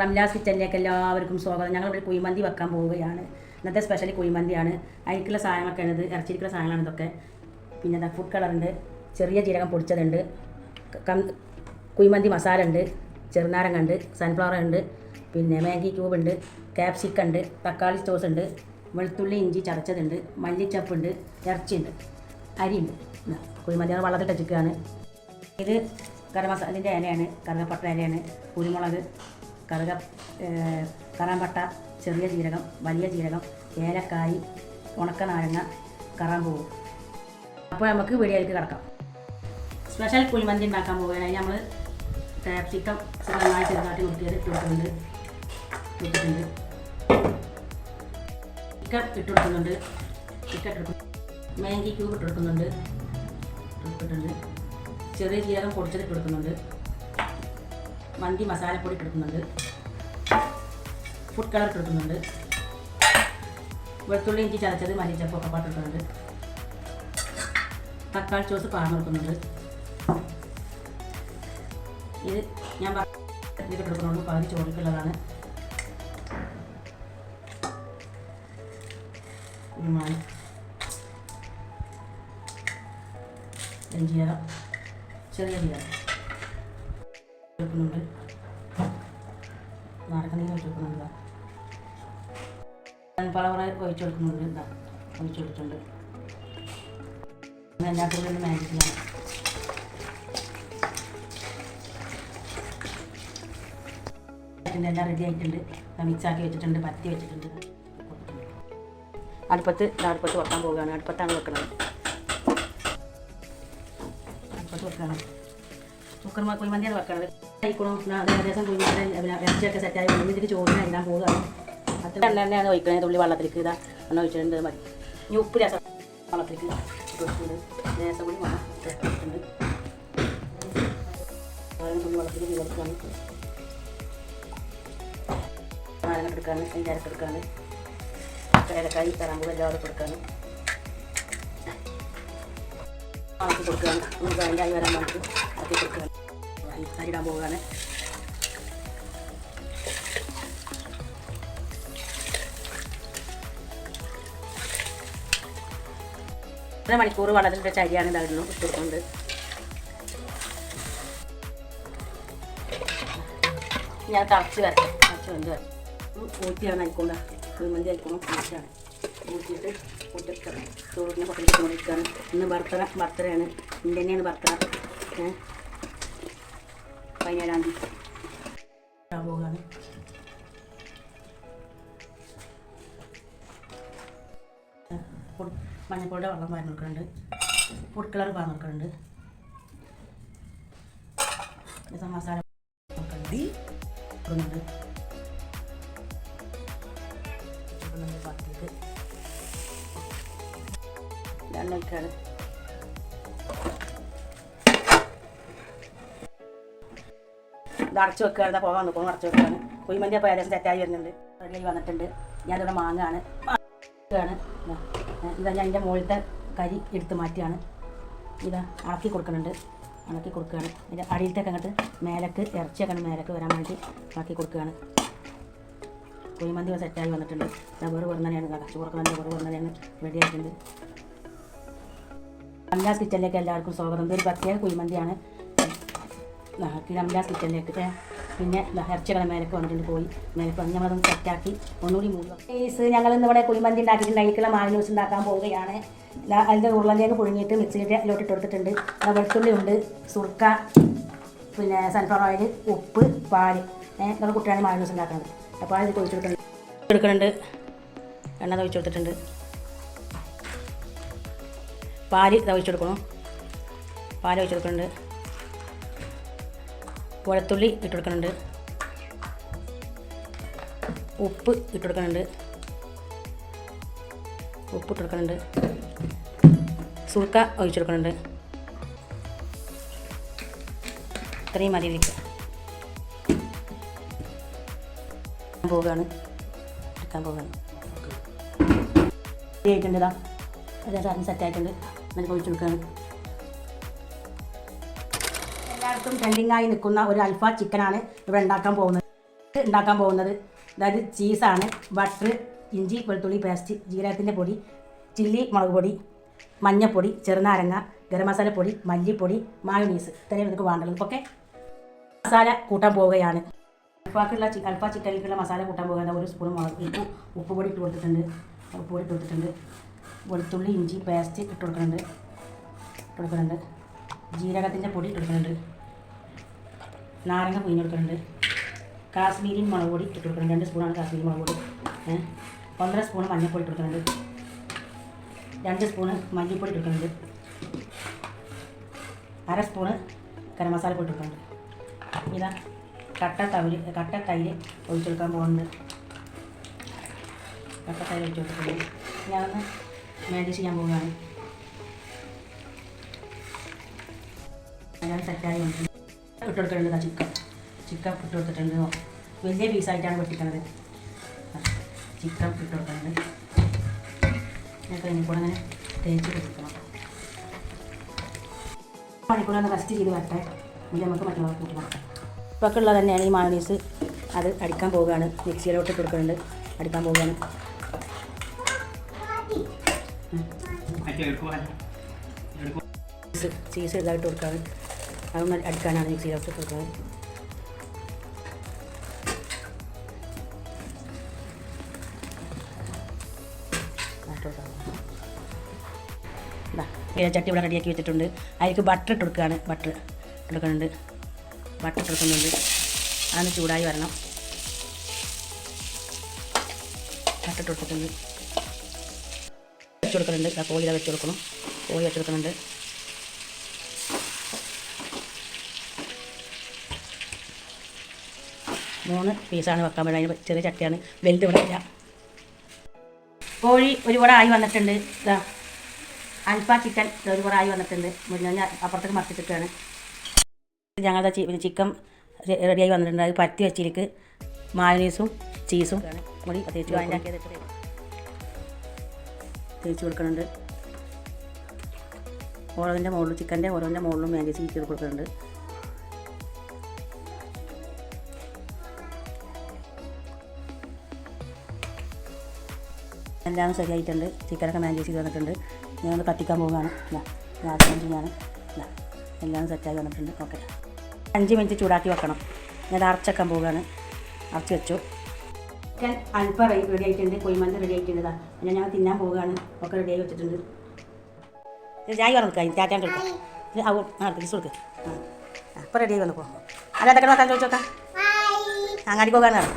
റംലാസ് കിച്ചനിലേക്ക് എല്ലാവർക്കും സ്വാഗതം. ഞങ്ങൾ ഇവിടെ കുഴിമന്തി വെക്കാൻ പോവുകയാണ്. ഇന്നത്തെ സ്പെഷ്യൽ കുഴിമന്തിയാണ്. അതിലേക്കുള്ള സാധനങ്ങളൊക്കെ ഉള്ളത് ഇറച്ചിരിക്കുന്ന സാധനങ്ങളാണ് ഇതൊക്കെ. പിന്നെ എന്താ ഫുഡ് കളറുണ്ട് ചെറിയ ജീരകം പൊടിച്ചതുണ്ട്. കുഴിമന്തി മസാല ഉണ്ട്. ചെറുനാരങ്ങ ഉണ്ട്. സൺഫ്ലവർ ഉണ്ട്. പിന്നെ മാഗി ക്യൂബ് ഉണ്ട്. ക്യാപ്സിക്കം ഉണ്ട്. തക്കാളി സോസ് ഉണ്ട്. വെളുത്തുള്ളി ഇഞ്ചി ചതച്ചതുണ്ട്. മല്ലിച്ചപ്പ് ഉണ്ട്. ഇറച്ചിയുണ്ട്. അരിയുണ്ട്. കുഴിമന്തി വെള്ളത്തിൽ ടച്ചിക്കുകയാണ് ഇത് ഗരം മസാലിന്റെ ഇലയാണ്. കറുകപ്പട്ട ഇലയാണ്. കുരുമുളക് കറുക കറാമ്പട്ട ചെറിയ ജീരകം വലിയ ജീരകം ഏലക്കായി ഉണക്ക നാരങ്ങ കറാമ്പൂവ്. അപ്പോൾ നമുക്ക് വീഡിയോയിലേക്ക് കിടക്കാം. സ്പെഷ്യൽ കുഴിമന്തി ഉണ്ടാക്കാൻ പോവുകയാണ്. അതിന് നമ്മൾ ക്യാപ്സിക്കം നന്നായി ചെറുതാട്ടി നുറുക്കിയത് ഇട്ട് കൊടുക്കുന്നുണ്ട് ഇട്ടിട്ടുണ്ട്. ചിക്കൻ ഇട്ട് കൊടുക്കുന്നുണ്ട് ചിക്കൻ ഇട്ട് കൊടുക്കും മാഗി ക്യൂബ് ഇട്ട് കൊടുക്കുന്നുണ്ട് ഇട്ടിട്ടുണ്ട്. ചെറിയ ജീരകം പൊടിച്ചത് കൊടുക്കുന്നുണ്ട്. മന്തി മസാലപ്പൊടി കൊടുക്കുന്നുണ്ട്. ഫുഡ് കളർ കൊടുക്കുന്നുണ്ട്. വെളുത്തുള്ളി ഇഞ്ചി ചതച്ചത് മല്ലിച്ചപ്പൊക്കെ ഒക്കെ കൊടുക്കുന്നുണ്ട്. തക്കാളി ചോസ് പാർന്ന് കൊടുക്കുന്നുണ്ട്. ഇത് ഞാൻ ഇതിൽ കൊടുക്കുന്നുള്ളൂ. പകുതി ചോറിക്കുള്ളതാണ് ജീരകം ചെറിയ എടുക്കുന്നുണ്ട് നാരക്കനീര് ഒഴിച്ച് കൊടുക്കുന്നുണ്ട് സൺഫ്ലവർ ഒഴിച്ച് കൊടുക്കുന്നുണ്ട്. ഇതാ ഒഴിച്ച് കൊടുത്തിട്ടുണ്ട്. എല്ലാത്തിലും ഒന്ന് മാനേജ് ചെയ്യണം എല്ലാം റെഡി ആയിട്ടുണ്ട്. മിക്സാക്കി വെച്ചിട്ടുണ്ട്. പത്തി വെച്ചിട്ടുണ്ട്. അടുപ്പത്ത് അടുപ്പത്ത് വെക്കാൻ പോവുകയാണ്. അടുപ്പത്താണ് വെക്കുന്നത്. അടുപ്പത്ത് വെക്കണം കുക്കർ കുഴിമന്തിയാണ് സെറ്റായി ഒഴിക്കണത് തുള്ളി ഇതാ എണ്ണ ഒഴിച്ചിട്ടുണ്ട് മതി. ഇനി ഉപ്പ് രസം വെള്ളത്തിലേക്ക് നാരങ്ങ എടുക്കാണ് അതിന്റെ അരക്കെടുക്കാണ് ഏലക്കായി കറാമ്പ് എല്ലാവരും കൊടുക്കാണ്. ആക്കി കൊടുക്കുകയാണ് നമുക്ക് അതിന്റെ വരാൻ വേണ്ടി ആക്കി കൊടുക്കുകയാണ് അരിടാൻ പോവുകയാണ്. ഒന്നര മണിക്കൂർ വെച്ച അരിയാണ് ഇതായിരുന്നു ഇട്ട് കൊടുക്കുന്നത്. ഞാൻ തറച്ച് വരട്ടെ. തറച്ച് വെന്ത് വരട്ടെ. ഊറ്റിയാണ് ആയിക്കൊണ്ട കുഴിമന്തി ആയിക്കോണം ഊറ്റിയാണ്. ഊറ്റിയിട്ട് പൊട്ടിക്കണം ചോറിനെ പൊട്ടിച്ച് കൊണ്ടിരിക്കുകയാണ് ഇന്ന് ബർത്തറ ബർത്തറയാണ്. ഇന്റെ തന്നെയാണ് ബർത്തറ പതിനേഴാം തീയതി. മഞ്ഞപ്പൊടിയുടെ വെള്ളം പാൻ നിൽക്കുന്നുണ്ട് ഫുഡ് കളർ പാർന്ന് കൊടുക്കുന്നുണ്ട്. ഇത് മസാല കൊടുക്കുന്നുണ്ട്. കൊടുക്കുന്നുണ്ട് രണ്ടൊക്കെയാണ് ഇത് അടച്ചു വെക്കുകയാണ്. പോകാൻ നിൽക്കുന്നു അടച്ചു വെക്കുകയാണ്. കുഴിമന്തി അപ്പോൾ ഏകദേശം തെറ്റായി വരുന്നുണ്ട്. റെഡി വന്നിട്ടുണ്ട്. ഞാനിവിടെ മാങ്ങാണ്. മാങ്ങാണ്. ഇതാ ഞാൻ എന്റെ മുകളിലത്തെ കരി എടുത്ത് മാറ്റിയാണ്. ഇതാ അളക്കി കൊടുക്കുന്നുണ്ട്. ഇളക്കി കൊടുക്കുകയാണ്. അതിന്റെ അടിയിലത്തേക്ക് അങ്ങോട്ട് മേലക്ക് ഇറച്ചിയൊക്കെ മേലക്ക് വരാൻ വേണ്ടി ഇളക്കി കൊടുക്കുകയാണ്. കുഴിമന്തി സെറ്റായി വന്നിട്ടുണ്ട്. ഇതാ വെറു വെറുതന്നെയാണ് കച്ചു കൊടുക്കുന്നതിന്റെ വെറു തന്നെയാണ്. റെഡി ആയിട്ടുണ്ട്. അംലാസ് കിച്ചണിലേക്ക് എല്ലാവർക്കും സ്വാഗതം. ഒരു പ്രത്യേക കുഴിമന്തിയാണ്. അംലാസ് കിച്ചണിലേക്ക് പിന്നെ ഇറച്ചികളെ മേലക്ക് വന്നിട്ടുണ്ട് പോയി. മേലൊക്കെ വന്ന് നമ്മളതൊന്ന് സെറ്റാക്കി ഒന്നുകൂടി മൂന്ന് കേസ് ഞങ്ങൾ ഇന്ന് ഇവിടെ കുഴിമന്തി ഉണ്ടാക്കിയിട്ടുണ്ട്. അതിലേക്കുള്ള മാലിന്യൂസ് ഉണ്ടാക്കാൻ പോവുകയാണ്. അതിന്റെ ഉരുളഞ്ചേക്ക് പുഴുങ്ങിയിട്ട് മിക്സിയിലോട്ട് ഇട്ട് കൊടുത്തിട്ടുണ്ട്. വെളുത്തുള്ളി ഉണ്ട് സുർക്ക പിന്നെ സൺഫ്ലവർ ഓയിൽ ഉപ്പ് പാൽ. ഇതൊക്കെ കുട്ടിയാണ് മാലിന്യൂസ് ഉണ്ടാക്കുന്നത്. അപ്പോൾ അത് ഒഴിച്ചു കൊടുക്കുന്നുണ്ട്. എടുക്കുന്നുണ്ട്. എണ്ണ ഒഴിച്ചു കൊടുത്തിട്ടുണ്ട്. പാൽ ഇത് ഒഴിച്ചു കൊടുക്കണം പാൽ ഒഴിച്ചു കൊടുക്കുന്നുണ്ട് വെളുത്തുള്ളി ഇട്ട് കൊടുക്കുന്നുണ്ട് ഉപ്പ് ഇട്ട് കൊടുക്കുന്നുണ്ട് ഉപ്പ് ഇട്ട് കൊടുക്കുന്നുണ്ട് സുർക്ക ഒഴിച്ചു കൊടുക്കുന്നുണ്ട് ഇത്രയും മതി ഇതിലേക്ക് പോവുകയാണ് എടുക്കാൻ പോവുകയാണ് റെഡി ആയിട്ടുണ്ട് ഇതാ അതെ സാറിന് സെറ്റ് എന്നിട്ട് ഒഴിച്ചു കൊടുക്കുകയാണ് എല്ലായിടത്തും ട്രെൻഡിങ് ആയി നിൽക്കുന്ന ഒരു അൽഫ ചിക്കനാണ് ഇവിടെ ഉണ്ടാക്കാൻ പോകുന്നത്. ഉണ്ടാക്കാൻ പോകുന്നത്. അതായത് ചീസാണ് ബട്ടർ ഇഞ്ചി വെളുത്തുള്ളി പേസ്റ്റ് ജീരകത്തിന്റെ പൊടി ചില്ലി മുളക് പൊടി മഞ്ഞൾപ്പൊടി ചെറുനാരങ്ങ ഗരം മസാലപ്പൊടി മല്ലിപ്പൊടി മായോണീസ് ഇത്രയും നമുക്ക് വേണ്ടത് ഓക്കെ മസാല കൂട്ടാൻ പോവുകയാണ്. അൽഫാക്കുള്ള അൽഫ ചിക്കനിലേക്കുള്ള മസാല കൂട്ടാൻ പോകുന്നത് ഒരു സ്പൂൺ മുളക് ഉപ്പ് ഉപ്പ് പൊടി ഇട്ട് കൊടുത്തിട്ടുണ്ട്. ഉപ്പ് പൊടി ഇട്ട് കൊടുത്തിട്ടുണ്ട്. വെളുത്തുള്ളി ഇഞ്ചി പേസ്റ്റ് ഇട്ട് കൊടുക്കുന്നുണ്ട്. ഇട്ട് കൊടുക്കുന്നുണ്ട്. ജീരകത്തിന്റെ പൊടി ഇട്ട് കൊടുക്കുന്നുണ്ട്. നാരങ്ങ പിഴിഞ്ഞ് കൊടുക്കുന്നുണ്ട്. കാശ്മീരി മുളക് പൊടി ഇട്ട് കൊടുക്കുന്നുണ്ട്. രണ്ട് സ്പൂണാണ് കാശ്മീരി മുളക് പൊടി. ഒന്നര സ്പൂൺ മഞ്ഞൾപ്പൊടി ഇട്ട് കൊടുക്കുന്നുണ്ട്. രണ്ട് സ്പൂണ് മല്ലിപ്പൊടി ഇട്ട് കൊടുക്കുന്നുണ്ട്. അര സ്പൂണ് ഗരം മസാല പൊടി കൊടുക്കുന്നുണ്ട്. ഇതാ കട്ട തവര് കട്ട തൈര് ഒഴിച്ചെടുക്കാൻ പോകുന്നുണ്ട്. കട്ട തൈര് ഒഴിച്ച് കൊടുക്കുന്നുണ്ട് ഞാനൊന്ന് മാനേജ് ചെയ്യാൻ പോവുകയാണ്. ഞാൻ സെറ്റായി വന്നിട്ടുണ്ട് ഇട്ട് കൊടുക്കുന്നുണ്ട് ചിക്കൻ. ചിക്കൻ ഇട്ട് കൊടുത്തിട്ടുണ്ട് വലിയ പീസായിട്ടാണ് പൊട്ടിക്കുന്നത് ചിക്കൻ ഇട്ട് കൊടുക്കുന്നുണ്ട് എന്നിട്ട് ഇതിനെ കൂടെ അങ്ങനെ തേച്ച് കൊടുക്കണം മണിക്കൂറൊന്ന് റെസ്റ്റ് ചെയ്ത് വരട്ടെ. എന്നിട്ട് നമുക്ക് മറ്റുള്ളവർ കൂട്ടി ഇപ്പോഴൊക്കെ ഉള്ളത് തന്നെയാണ് ഈ മായോണീസ് അത് അടിക്കാൻ പോവുകയാണ്. മിക്സിയിലോട്ട് കൊടുക്കുന്നുണ്ട്. അടിക്കാൻ പോവുകയാണ്. ചീസ് ഇതായിട്ട് കൊടുക്കാണ് അതൊന്ന് അടിക്കാനാണ് മിക്സിയിലോട്ട് കൊടുക്കുന്നത് ചട്ടി ഇവിടെ റെഡിയാക്കി വെച്ചിട്ടുണ്ട്. അതിലേക്ക് ബട്ടർ ഇട്ട് കൊടുക്കുകയാണ്. ബട്ടർ കൊടുക്കുന്നുണ്ട്. ബട്ടർ ഇട്ട് കൊടുക്കുന്നുണ്ട്. അതൊന്ന് ചൂടായി വരണം. ബട്ടർ ഇട്ട് കൊടുത്തിട്ടുണ്ട്. വെച്ച് കൊടുക്കുന്നുണ്ട് ആ കോഴി വെച്ച് കൊടുക്കണം കോഴി വെച്ച് കൊടുക്കുന്നുണ്ട് മൂന്ന് പീസാണ് വെക്കാൻ വേണ്ടി അതിന് ചെറിയ ചട്ടിയാണ്. വലുത് ഇവിടെ ഇല്ല. കോഴി ഒരുപാട് ആയി വന്നിട്ടുണ്ട്. ഇതാ. അൽഫ ചിക്കൻ ഒരുപാട് ആയി വന്നിട്ടുണ്ട്. മുരിഞ്ഞ അപ്പുറത്തേക്ക് മറച്ചിട്ടിട്ടാണ്. ഞങ്ങളുടെ ചി ചിക്കൻ റെഡിയായി വന്നിട്ടുണ്ട്. അത് പരത്തി വെച്ചിരിക്ക് മായനീസും ചീസും കൂടി തേച്ച് അതിന്റെ തേച്ച് കൊടുക്കുന്നുണ്ട്. ഓരോന്നിന്റെ മുകളിലും ചിക്കന്റെ ഓരോന്നിന്റെ മുകളിലും മാനേജ് ചെയ്ത് കൊടുക്കുന്നുണ്ട്. എല്ലാം ശരിയായിട്ടുണ്ട്. ചിക്കനൊക്കെ മാനേജ് ചെയ്ത് വന്നിട്ടുണ്ട്. ഞാനൊന്ന് കത്തിക്കാൻ പോവുകയാണ്. ആദ്യം ചെയ്യാണ്. എല്ലാം സെറ്റായി വന്നിട്ടുണ്ട്. ഓക്കെ. അഞ്ച് മിനിറ്റ് ചൂടാക്കി വെക്കണം. ഞാൻ അരച്ചക്കാൻ പോവുകയാണ്. അരച്ച് വെച്ചു. ചിക്കൻ അല്പം റെഡി ആയിട്ടുണ്ട്. കുഴിമന്ത റെഡി ആയിട്ടുണ്ടതാ ഞാൻ ഞങ്ങൾ തിന്നാൻ പോവുകയാണ്. ഒക്കെ റെഡി ആയി വെച്ചിട്ടുണ്ട്. ചായ പറഞ്ഞു ചാറ്റാൻ കൊടുക്കാം. ആവും ആ തിരിച്ചു കൊടുക്ക്. ആ അപ്പോൾ റെഡി ആയി വന്നപ്പോൾ അല്ലാതെ നോക്കാൻ ചോദിച്ചോക്കാം. അങ്ങാടി പോകാനാണ്.